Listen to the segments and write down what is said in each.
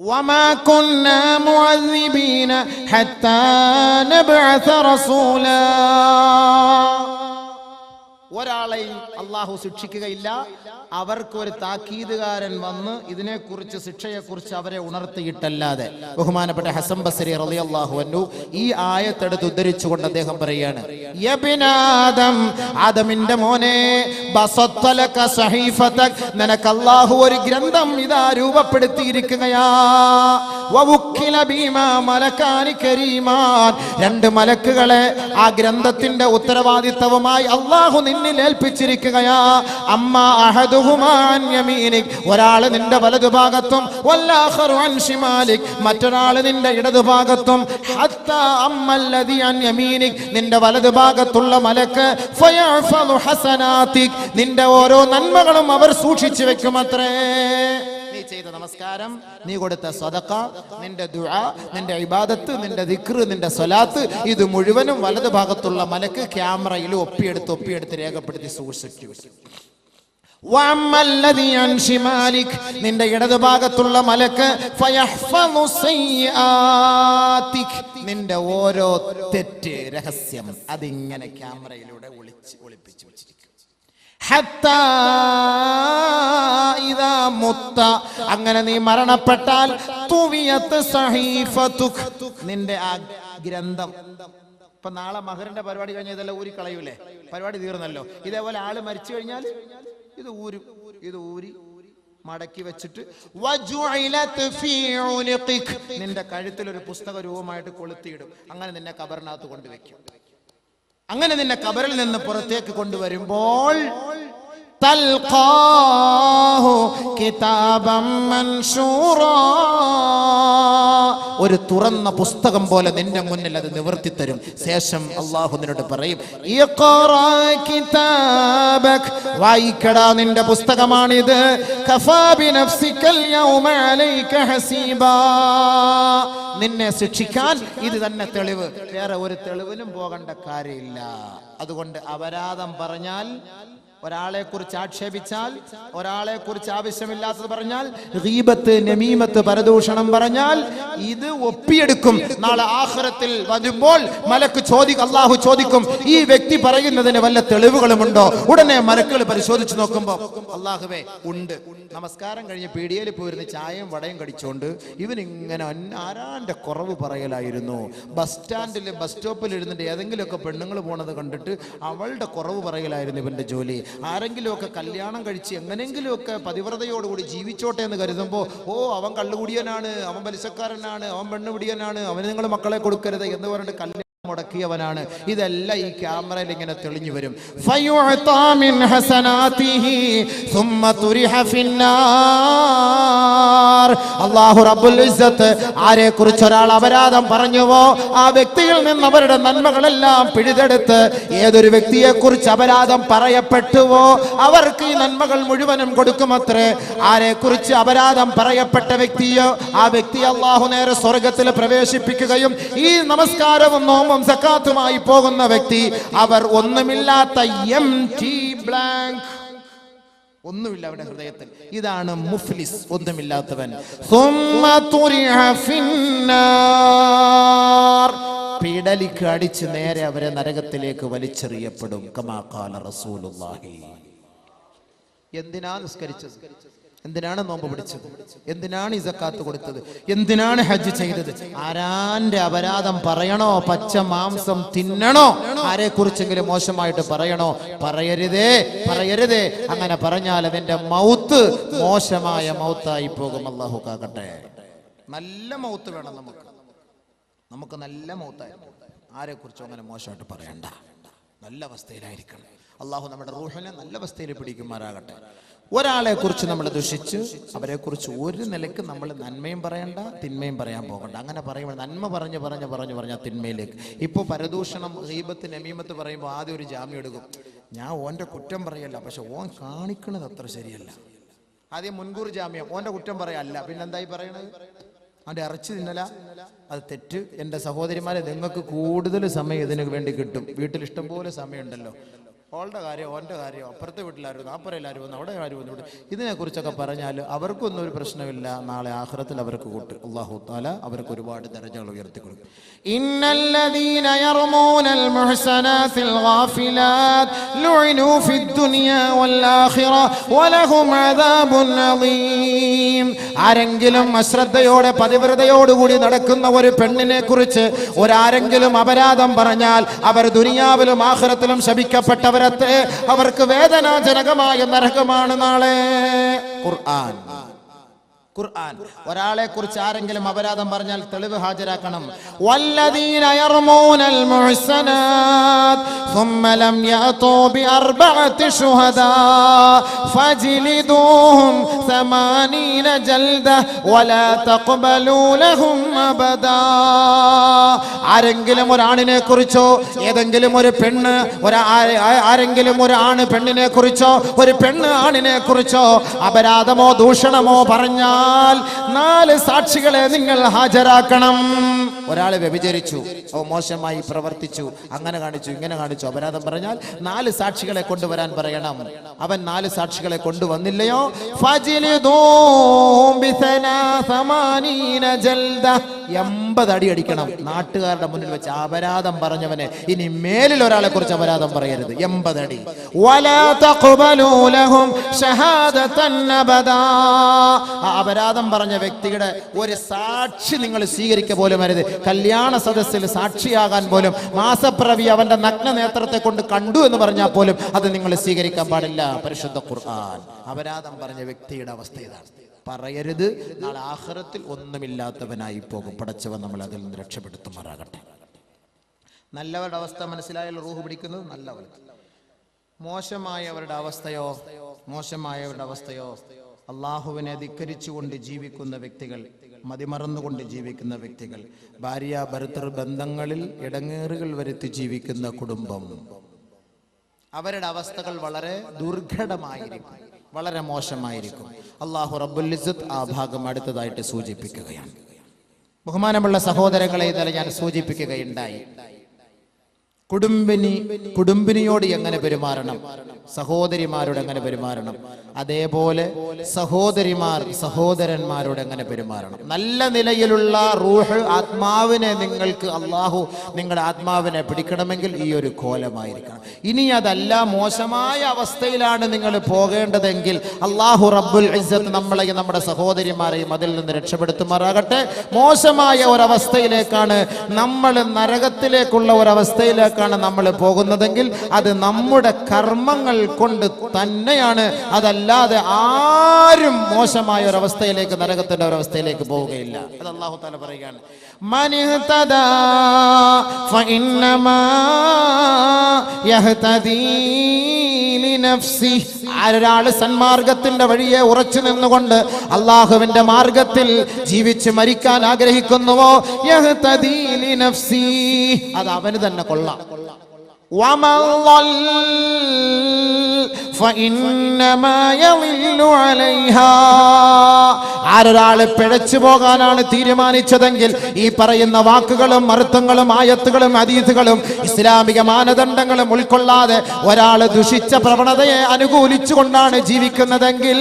وما كنا معذبين حتى نبعث رسولا ഒരാളെയും അള്ളാഹു ശിക്ഷിക്കുകയില്ല. അവർക്കൊരു താക്കീതുകാരൻ വന്ന് ഇതിനെക്കുറിച്ച് ശിക്ഷയെക്കുറിച്ച് അവരെ ഉണർത്തിയിട്ടല്ലാതെ. ബഹുമാനപ്പെട്ട ഹസം ബസരി റളിയല്ലാഹു അൻഹു ഈ ആയത്തെടുത്ത് ഉദ്ധരിച്ചുകൊണ്ട് അദ്ദേഹം പറയാണ് ആദമിന്റെ മോനെ നിനക്ക് അള്ളാഹു ഒരു ഗ്രന്ഥം ഇതാ രൂപപ്പെടുത്തിയിരിക്കുകയാ. രണ്ട് മലക്കുകളെ ആ ഗ്രന്ഥത്തിന്റെ ഉത്തരവാദിത്തവുമായി അള്ളാഹു നിന്നിൽ ഏൽപ്പിച്ചിരിക്കുകയാ. അമ്മ അഹദുഹുമാ അൻ യമീനിക്. ഒരാൾ നിന്റെ വലതുഭാഗത്തും ശിമാലിക്. മറ്റൊരാൾ നിന്റെ ഇടതുഭാഗത്തും നിന്റെ വലതുഭാഗത്തുള്ള മലക്ക് നിന്റെ ഓരോ നന്മകളും അവർ സൂക്ഷിച്ചു വെക്കുമത്രേ. നീ ചെയ്ത നമസ്കാരം. നീ കൊടുത്ത സ്വതക്ക നിന്റെ ദുഴ നിന്റെ ഇബാദത്ത് നിന്റെ ദിക്ർ നിന്റെ സ്വലാത്ത് ഇത് മുഴുവനും വലതു ഭാഗത്തുള്ള മലക്ക് ക്യാമറയിൽ ഒപ്പിയെടുത്ത് ഒപ്പിയെടുത്ത് രേഖപ്പെടുത്തി സൂക്ഷിച്ചു നിന്റെ ഇടതുഭാഗത്തുള്ള മലക്ക് നിന്റെ ഓരോ തെറ്റ് രഹസ്യം അതിങ്ങനെ ക്യാമറയിലൂടെ ഒളിച്ച് ഒളിപ്പിച്ചു വെച്ചിരിക്കും. അങ്ങനെ നീ മരണപ്പെട്ടാൽ നിന്റെ ആ ഗ്രന്ഥം. ഇപ്പൊ നാളെ മഹറിന്റെ പരിപാടി കഴിഞ്ഞ ഇതെല്ലാം ഊരി കളയൂലേ? പരിപാടി തീർന്നല്ലോ. ഇതേപോലെ ആൾ മരിച്ചു കഴിഞ്ഞാൽ ഇത് ഊരും. ഇത് ഊരി മടക്കി വെച്ചിട്ട്. നിന്റെ കഴുത്തിൽ ഒരു പുസ്തക രൂപമായിട്ട് കൊളുത്തിയിടും. അങ്ങനെ നിന്നെ കബറിനകത്ത് കൊണ്ടുവയ്ക്കും. അങ്ങനെ നിന്നെ കബറിൽ നിന്ന് പുറത്തേക്ക് കൊണ്ടുവരുമ്പോൾ കിതാബം. ഒരു തുറന്ന പുസ്തകം പോലെ നിന്റെ മുന്നിൽ അത് നിവർത്തി തരും ശേഷം അള്ളാഹു നിന്നോട് പറയും. വായിക്കടാ നിന്റെ പുസ്തകമാണിത് നിന്നെ ശിക്ഷിക്കാൻ ഇത് തന്നെ തെളിവ്. വേറെ ഒരു തെളിവിനും പോകേണ്ട കാര്യമില്ല. അതുകൊണ്ട് അപരാധം പറഞ്ഞാൽ ഒരാളെ കുറിച്ച് ആക്ഷേപിച്ചാൽ ഒരാളെ കുറിച്ച് ആവശ്യമില്ലാത്തത് പറഞ്ഞാൽ ദീപത്ത് നമീമത്ത് പരദൂഷണം പറഞ്ഞാൽ ഇത് ഒപ്പിയെടുക്കും. നാളെ ആഖിറത്തിൽ വരുമ്പോൾ മലക്ക് ചോദിക്കും അള്ളാഹു ചോദിക്കും ഈ വ്യക്തി പറയുന്നതിന് വല്ല തെളിവുകളുമുണ്ടോ? ഉടനെ മലക്കുകൾ പരിശോധിച്ചു നോക്കുമ്പോൾ അള്ളാഹുവേ ഉണ്ട്. നമസ്കാരം കഴിഞ്ഞ് പീടിയയിൽ പോയിരുന്ന് ചായയും വടയും കടിച്ചോണ്ട് ഇവനിങ്ങനെ ഇങ്ങനെ ആരാന്റെ കുറവ് പറയലായിരുന്നു. ബസ് സ്റ്റാൻഡിൽ ബസ് സ്റ്റോപ്പിൽ ഇരുന്നിട്ട് ഏതെങ്കിലുമൊക്കെ പെണ്ണുങ്ങൾ പോണത് കണ്ടിട്ട് അവളുടെ കുറവ് പറയലായിരുന്നു ഇവന്റെ ജോലി. ആരെങ്കിലുമൊക്കെ കല്യാണം കഴിച്ച് എങ്ങനെങ്കിലുമൊക്കെ പതിവ്രതയോടുകൂടി ജീവിച്ചോട്ടെ എന്ന് കരുതുമ്പോൾ ഓ അവൻ കള്ളുകുടിയനാണ് അവൻ പലിശക്കാരനാണ് അവൻ പെണ്ണുപിടിയനാണ് അവന് നിങ്ങൾ മക്കളെ കൊടുക്കരുത് എന്ന് പറഞ്ഞിട്ട് കല്യാണം മുടക്കിയവനാണ്. ഇതെല്ലാം ഈ ക്യാമറയിൽ ഇങ്ങനെ തെളിഞ്ഞു വരും. അള്ളാഹു റബ്ബുൽ ആരെ കുറിച്ച് ഒരാൾ അപരാധം പറഞ്ഞുവോ? ആ വ്യക്തിയിൽ നിന്ന് അവരുടെ നന്മകളെല്ലാം പിഴുതെടുത്ത് ഏതൊരു വ്യക്തിയെ കുറിച്ച് അപരാധം പറയപ്പെട്ടുവോ അവർക്ക് ഈ നന്മകൾ മുഴുവനും കൊടുക്കുമത്രേ. ആരെ കുറിച്ച് അപരാധം പറയപ്പെട്ട വ്യക്തിയോ ആ വ്യക്തി അള്ളാഹു നേരെ സ്വർഗത്തിൽ പ്രവേശിപ്പിക്കുകയും ഈ നമസ്കാരവും നോമ്പും നിയമവും സക്കാത്തുമായി പോകുന്ന വ്യക്തി അവർ ഒന്നുമില്ലാത്ത എം ടി ബ്ലാങ്ക് ഒന്നുമില്ല അവരുടെ ഹൃദയത്തിൽ. ഇതാണ് മുഫ്ലിസ് ഒന്നുമില്ലാത്തവൻ. പിടലിക്ക് അടിച്ച് നേരെ അവരെ നരകത്തിലേക്ക് വലിച്ചെറിയപ്പെടും. കമാ കാല റസൂലുള്ളാഹി. എന്തിനാ നിസ്കരിച്ചു എന്തിനാണ് നോമ്പ് പിടിച്ചത്? എന്തിനാണ് ഈ സക്കാത്ത് കൊടുത്തത്? എന്തിനാണ് ഹജ്ജ് ചെയ്തത്? ആരാന്റെ അപരാധം പറയണോ? പച്ച മാംസം തിന്നണോ? ആരെ കുറിച്ചെങ്കിലും മോശമായിട്ട് പറയണോ? പറയരുതേ പറയരുതേ. അങ്ങനെ പറഞ്ഞാൽ അതിന്റെ മൗത്ത് മോശമായ മൗത്തായി പോകും. അള്ളാഹു കാക്കട്ടെ. നല്ല മൗത്ത് വേണം നമുക്ക്. നമുക്ക് നല്ല മൗത്തായി ആരെ കുറിച്ചും അങ്ങനെ മോശമായിട്ട് പറയണ്ട. നല്ല അവസ്ഥയിലായിരിക്കണം. അള്ളാഹു നമ്മുടെ റൂഹിനെ നല്ല അവസ്ഥയിൽ പിടിക്കുമാറാകട്ടെ ഒരാളെ കുറിച്ച് നമ്മൾ ദുഷിച്ച് അവരെ കുറിച്ച് ഒരു നിലയ്ക്ക് നമ്മൾ നന്മയും പറയണ്ട തിന്മയും പറയാൻ പോകണ്ട. അങ്ങനെ പറയുമ്പോൾ നന്മ പറഞ്ഞ് പറഞ്ഞ് പറഞ്ഞ് പറഞ്ഞ തിന്മയിലേക്ക്. ഇപ്പോൾ പരദൂഷണം ഹീബത്ത് നമീമത്ത് പറയുമ്പോൾ ആദ്യം ഒരു ജാമ്യം എടുക്കും. ഞാൻ ഓന്റെ കുറ്റം പറയല്ല പക്ഷെ ഓൻ കാണിക്കണത് അത്ര ശരിയല്ല. ആദ്യം മുൻകൂർ ജാമ്യം ഓന്റെ കുറ്റം പറയല്ല. പിന്നെന്തായി പറയണത്? അവന്റെ ഇറച്ചി തിന്നല? അത് തെറ്റ്. എന്റെ സഹോദരിമാരെ നിങ്ങൾക്ക് കൂടുതൽ സമയം ഇതിനു വേണ്ടി കിട്ടും. വീട്ടിൽ ഇഷ്ടംപോലെ സമയമുണ്ടല്ലോ. ഓളുടെ കാര്യം ഓന്റെ കാര്യം അപ്പുറത്തെ വീട്ടിലായിരുന്നു നാപ്പുരയിലാരും വന്നു അവിടെ ആരും വന്നു ഇതിനെക്കുറിച്ചൊക്കെ പറഞ്ഞാൽ അവർക്കൊന്നും ഒരു പ്രശ്നമില്ല. നാളെ ആഹ്റത്തിൽ അവർക്ക് കൂട്ട്. അള്ളാഹു താല അവർക്ക് ഒരുപാട് ദരജകൾ ഉയർത്തി കൊടുക്കും. ഇന്നല്ലദീന യർമൂനൽ വൽ ആഖിറ വലഹും അദാബുൻ ആരെങ്കിലും അശ്രദ്ധയോടെ പതിവ്രതയോടുകൂടി നടക്കുന്ന ഒരു പെണ്ണിനെ കുറിച്ച് ഒരാരെങ്കിലും അപരാധം പറഞ്ഞാൽ അവർ ദുനിയാവിലും ആഹ്റത്തിലും ശപിക്കപ്പെട്ടവർ ശപിക്കപ്പെട്ടവരത്തെ അവർക്ക് വേദനാജനകമായ നരകമാണ് നാളെ ഖുർആൻ ഖുർആൻ ഒരാളെ കുറിച്ച് ആരെങ്കിലും അപരാധം പറഞ്ഞാൽ തെളിവ് ഹാജരാക്കണം والذين يرمون المحسنات ثم لم يأتوا بأربعة شهداء فاجلدوهم ثمانين جلدة ولا تقبلوا لهم أبدا ആരെങ്കിലും ഒരാണിനെ കുറിച്ചോ ഏതെങ്കിലും ഒരു പെണ്ണ് ഒരു ആ- ആ- ആരെങ്കിലും ഒരു ആണ് പെണ്ണിനെ കുറിച്ചോ ഒരു പെണ്ണ് ആണിനെ കുറിച്ചോ അപരാധമോ ദൂഷണമോ പറഞ്ഞാൽ നാല് സാക്ഷികളെ നിങ്ങൾ ഹാജരാക്കണം ഒരാൾ വ്യഭിചരിച്ചു ഓ മോശമായി പ്രവർത്തിച്ചു അങ്ങനെ കാണിച്ചു ഇങ്ങനെ കാണിച്ചു അപരാധം പറഞ്ഞാൽ നാല് സാക്ഷികളെ കൊണ്ടുവരാൻ പറയണം അവൻ നാല് സാക്ഷികളെ കൊണ്ടുവന്നില്ലയോ فاجلدوهم بثلاثمانين جلدة എൺപത് അടി അടിക്കണം. നാട്ടുകാരുടെ മുന്നിൽ വെച്ച് അപരാധം പറഞ്ഞവനെ ഇനി മേലിൽ ഒരാളെ കുറിച്ച് അപരാധം പറയരുത്. എൺപത് അടി. അപരാധം പറഞ്ഞ വ്യക്തിയുടെ ഒരു സാക്ഷി നിങ്ങൾ സ്വീകരിക്ക പോലും അരുത്. കല്യാണ സദസ്സിൽ സാക്ഷിയാകാൻ പോലും മാസപ്രവി അവന്റെ നഗ്ന നേത്രത്തെ കൊണ്ട് കണ്ടു എന്ന് പറഞ്ഞാൽ പോലും അത് നിങ്ങൾ സ്വീകരിക്കാൻ പാടില്ല. പരിശുദ്ധ ഖുർആൻ. അപരാധം പറഞ്ഞ വ്യക്തിയുടെ അവസ്ഥ ഇതാണ്. പറയരുത്. നാളെ ആഹ്റത്തിൽ ഒന്നുമില്ലാത്തവനായി പോകും. പടച്ചവൻ നമ്മൾ അതിൽ നിന്ന് രക്ഷപ്പെടുത്തുമാറാകട്ടെ. നല്ലവരുടെ അവസ്ഥ മനസ്സിലായാൽ റൂഹ് പിടിക്കുന്നത് നല്ലവർക്ക്. മോശമായവരുടെ അവസ്ഥയോ മോശമായവരുടെ അവസ്ഥയോ അള്ളാഹുവിനെ ധിക്കരിച്ചുകൊണ്ട് ജീവിക്കുന്ന വ്യക്തികൾ മതിമറന്നുകൊണ്ട് ജീവിക്കുന്ന വ്യക്തികൾ ഭാര്യ ഭർത്തൃ ബന്ധങ്ങളിൽ ഇടങ്ങേറുകൾ വരുത്തി ജീവിക്കുന്ന കുടുംബം. അവരുടെ അവസ്ഥകൾ വളരെ ദുർഘടമായിരിക്കും. വളരെ മോശമായിരിക്കും. അള്ളാഹു റബുലിസത്ത് ആ ഭാഗം അടുത്തതായിട്ട് സൂചിപ്പിക്കുകയാണ്. ബഹുമാനമുള്ള സഹോദരങ്ങളെ ഇന്നലെ ഞാൻ സൂചിപ്പിക്കുകയുണ്ടായി. കുടുംബിനി കുടുംബിനിയോട് എങ്ങനെ പെരുമാറണം? സഹോദരിമാരോട് എങ്ങനെ പെരുമാറണം? അതേപോലെ സഹോദരിമാർ സഹോദരന്മാരോട് എങ്ങനെ പെരുമാറണം? നല്ല നിലയിലുള്ള റൂഹ് ആത്മാവിനെ നിങ്ങൾക്ക് അള്ളാഹു നിങ്ങളുടെ ആത്മാവിനെ പിടിക്കണമെങ്കിൽ ഈ ഒരു കോലമായിരിക്കണം. ഇനി അതല്ല മോശമായ അവസ്ഥയിലാണ് നിങ്ങൾ പോകേണ്ടതെങ്കിൽ അള്ളാഹു റബ്ബുൽ ഇസ്സത്ത് നമ്മളെയും നമ്മുടെ സഹോദരിമാരെയും അതിൽ നിന്ന് രക്ഷപ്പെടുത്തുമാറാകട്ടെ. മോശമായ ഒരവസ്ഥയിലേക്കാണ് നമ്മൾ നരകത്തിലേക്കുള്ള ഒരവസ്ഥയിലേക്കാണ് നമ്മൾ പോകുന്നതെങ്കിൽ അത് നമ്മുടെ കർമ്മങ്ങൾ കൊണ്ട് തന്നെയാണ്. അതല്ലാതെ ആരും മോശമായ ഒരവസ്ഥയിലേക്ക് നരകത്തിന്റെ ഒരവസ്ഥയിലേക്ക് പോവുകയില്ല. അള്ളാഹു പറയുകയാണ്. നഫ്സി ആരൊരാൾ സന്മാർഗത്തിന്റെ വഴിയെ ഉറച്ചു നിന്നുകൊണ്ട് അള്ളാഹുവിന്റെ മാർഗത്തിൽ ജീവിച്ച് മരിക്കാൻ ആഗ്രഹിക്കുന്നുവോ? നഫ്സി അത് അവന് തന്നെ കൊള്ളാം. ആരൊരാൾ പിഴച്ചു പോകാനാണ് തീരുമാനിച്ചതെങ്കിൽ ഈ പറയുന്ന വാക്കുകളും അർത്ഥങ്ങളും ആയത്തുകളും അതീതുകളും ഇസ്ലാമിക മാനദണ്ഡങ്ങളും ഉൾക്കൊള്ളാതെ ഒരാൾ ദുഷിച്ച പ്രവണതയെ അനുകൂലിച്ചുകൊണ്ടാണ് ജീവിക്കുന്നതെങ്കിൽ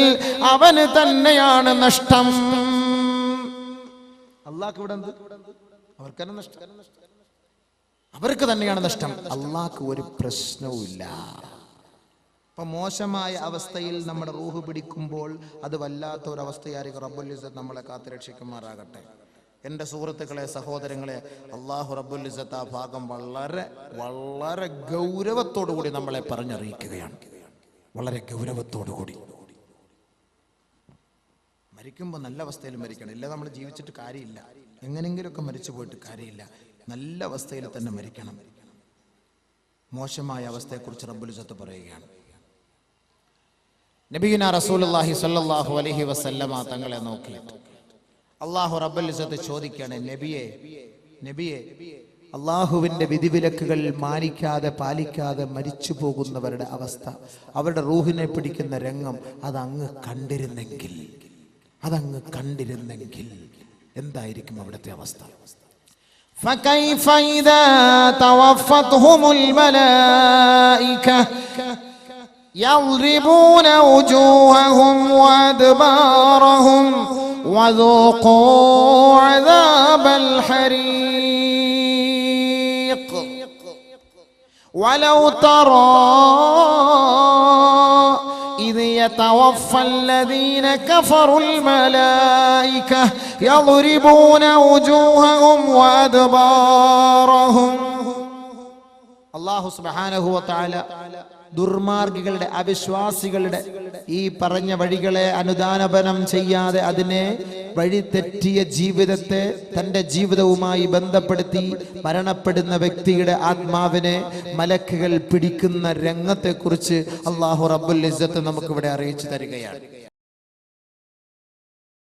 അവന് തന്നെയാണ് നഷ്ടം. അവർക്ക് അവർക്ക് തന്നെയാണ് നഷ്ടം. അള്ളാക്ക് ഒരു പ്രശ്നവും അപ്പൊ മോശമായ അവസ്ഥയിൽ നമ്മുടെ റൂഹ് പിടിക്കുമ്പോൾ അത് വല്ലാത്ത അവസ്ഥയായിരിക്കും റബ്ബുലിസത്ത് നമ്മളെ കാത്തുരക്ഷിക്കുമാറാകട്ടെ എന്റെ സുഹൃത്തുക്കളെ സഹോദരങ്ങളെ അള്ളാഹു റബ്ബുലിസത്ത് ആ ഭാഗം വളരെ വളരെ ഗൗരവത്തോടു കൂടി നമ്മളെ പറഞ്ഞറിയിക്കുകയാണ്. വളരെ ഗൗരവത്തോടു കൂടി മരിക്കുമ്പോൾ നല്ല അവസ്ഥയിൽ മരിക്കണം. ഇല്ല നമ്മൾ ജീവിച്ചിട്ട് കാര്യമില്ല. എങ്ങനെങ്കിലുമൊക്കെ മരിച്ചു പോയിട്ട് കാര്യമില്ല. നല്ല അവസ്ഥയിൽ തന്നെ മരിക്കണം. മോശമായ അവസ്ഥയെക്കുറിച്ച് റബ്ബുലിസത്ത് പറയുകയാണ്. നബീന റസൂലുള്ളാഹി സ്വല്ലല്ലാഹു അലൈഹി വസല്ലമ തങ്ങളെ നോക്കിയിട്ട് അള്ളാഹു റബ്ബുലിസത്ത് ചോദിക്കുകയാണ് നബിയെ നബിയെ അള്ളാഹുവിന്റെ വിധിവിലക്കുകൾ മാനിക്കാതെ പാലിക്കാതെ മരിച്ചു പോകുന്നവരുടെ അവസ്ഥ അവരുടെ റൂഹിനെ പിടിക്കുന്ന രംഗം അതങ്ങ് കണ്ടിരുന്നെങ്കിൽ അതങ്ങ് കണ്ടിരുന്നെങ്കിൽ എന്തായിരിക്കും അവിടുത്തെ അവസ്ഥ فكيف إذا توفتهم الملائكة يضربون وجوههم وأدبارهم وذوقوا عذاب الحريق. ولو ترى إذ يتوفى الذين كفروا الملائكة يضربون وجوههم وأدبارهم. الله سبحانه وتعالى ദുർമാർഗികളുടെ അവിശ്വാസികളുടെ ഈ പറഞ്ഞ വഴികളെ അനുദാനപനം ചെയ്യാതെ അതിനെ വഴിതെറ്റിയ ജീവിതത്തെ തന്റെ ജീവിതവുമായി ബന്ധപ്പെടുത്തി മരണപ്പെടുന്ന വ്യക്തിയുടെ ആത്മാവിനെ മലക്കുകൾ പിടിക്കുന്ന രംഗത്തെക്കുറിച്ച് അള്ളാഹു റബ്ബുൽ ഇസ്സത്ത് നമുക്കിവിടെ അറിയിച്ചു തരികയാണ്.